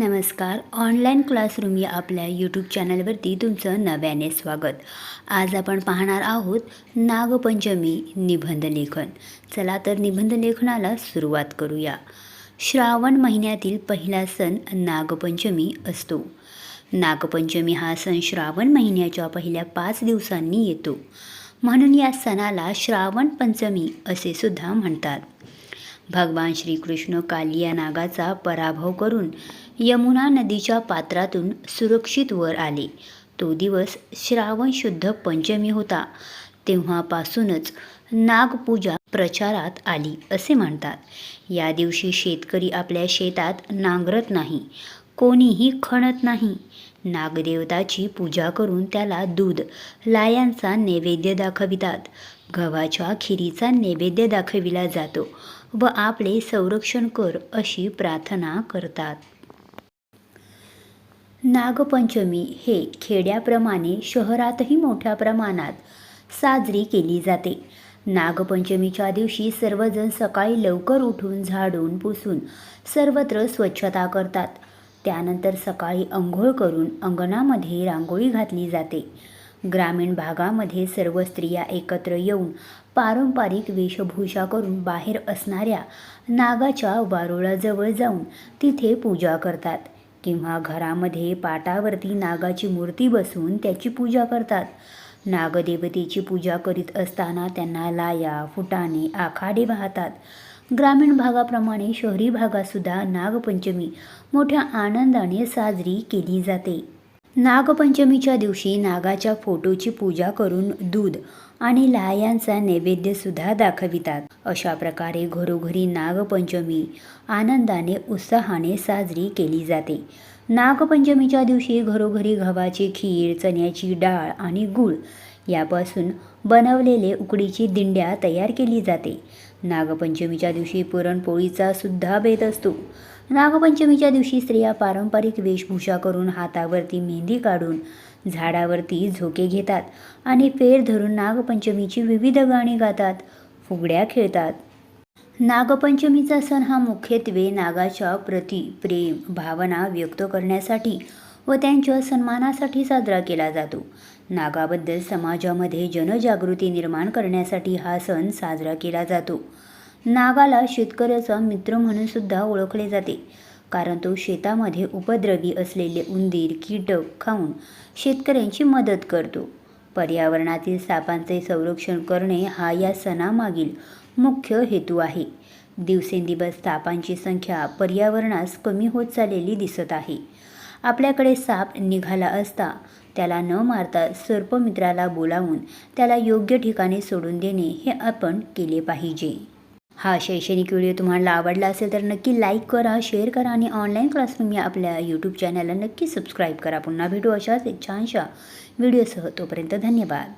नमस्कार. Online classroom या आपल्या यूट्यूब चॅनलवरती तुमचं नव्याने स्वागत. आज आपण पाहणार आहोत नागपंचमी निबंध लेखन. चला तर निबंध लेखनाला सुरुवात करूया. श्रावण महिन्यातील पहिला सण नागपंचमी असतो. नागपंचमी हा सण श्रावण महिन्याच्या पहिल्या पाच दिवसांनी येतो. म्हणून या सणाला श्रावण पंचमी असे सुद्धा म्हणतात. भगवान श्रीकृष्ण कालिया नागाचा पराभव करून यमुना नदीच्या पात्रातून सुरक्षित वर आले. तो दिवस श्रावण शुद्ध पंचमी होता. तेव्हापासूनच नागपूजा प्रचारात आली असे म्हणतात. या दिवशी शेतकरी आपल्या शेतात नांगरत नाही. कोणीही खणत नाही. नागदेवताची पूजा करून त्याला दूध लायांचा नैवेद्य दाखवितात. गव्हाच्या खिरीचा नैवेद्य दाखविला जातो व आपले संरक्षण कर अशी प्रार्थना करतात. नागपंचमी हे खेड्याप्रमाणे शहरातही मोठ्या प्रमाणात साजरी केली जाते. नागपंचमीच्या दिवशी सर्वजण सकाळी लवकर उठून झाडून पुसून सर्वत्र स्वच्छता करतात. त्यानंतर सकाळी अंघोळ करून अंगणामध्ये रांगोळी घातली जाते. ग्रामीण भागामध्ये सर्व स्त्रिया एकत्र येऊन पारंपरिक वेशभूषा करून बाहेर असणाऱ्या नागाच्या वारुळाजवळ जाऊन तिथे पूजा करतात. किंवा घरामध्ये पाटावरती नागाची मूर्ती बसवून त्याची पूजा करतात. नागदेवतेची पूजा करीत असताना त्यांना लाया फुटाणे आखाडे वाहतात. ग्रामीण भागाप्रमाणे शहरी भागातसुद्धा नागपंचमी मोठ्या आनंदाने साजरी केली जाते. नागपंचमीच्या दिवशी नागाच्या फोटोची पूजा करून दूध आणि लायांचा नैवेद्यसुद्धा दाखवितात. अशा प्रकारे घरोघरी नागपंचमी आनंदाने उत्साहाने साजरी केली जाते. नागपंचमीच्या दिवशी घरोघरी गव्हाची खीर चण्याची डाळ आणि गूळ यापासून बनवलेले उकडीची दिंड्या तयार केली जाते. नागपंचमीच्या दिवशी पुरणपोळीचा सुद्धा बेत असतो. नागपंचमीच्या दिवशी स्त्रिया पारंपरिक वेशभूषा करून हातावरती मेहंदी काढून झाडावरती झोके घेतात आणि फेर धरून नागपंचमीची विविध गाणी गातात फुगड्या खेळतात. नागपंचमीचा सण हा मुख्यत्वे नागाच्या प्रती प्रेम भावना व्यक्त करण्यासाठी व त्यांच्या सन्मानासाठी साजरा केला जातो. नागाबद्दल समाजामध्ये जनजागृती निर्माण करण्यासाठी हा सण साजरा केला जातो. नागाला शेतकऱ्याचा मित्र म्हणून सुद्धा ओळखले जाते. कारण तो शेतामध्ये उपद्रवी असलेले उंदीर कीटक खाऊन शेतकऱ्यांची मदत करतो. पर्यावरणातील सापांचे संरक्षण करणे हा या सणामागील मुख्य हेतू आहे. दिवसेंदिवस सापांची संख्या पर्यावरणास कमी होत चाललेली दिसत आहे. आपल्याकडे साप निघाला असता. त्याला न मारता सर्पमित्राला बोलावून त्याला योग्य ठिकाणी सोडून देणे हे आपण केले पाहिजे. हा शैक्षणिक व्हिडिओ तुम्हाला आवडला असेल तर नक्की लाईक करा शेअर करा आणि ऑनलाईन क्लासरूम या आपल्या यूट्यूब चॅनलला नक्की सबस्क्राईब करा. पुन्हा भेटू अशाच छानशा व्हिडिओसह. तोपर्यंत धन्यवाद.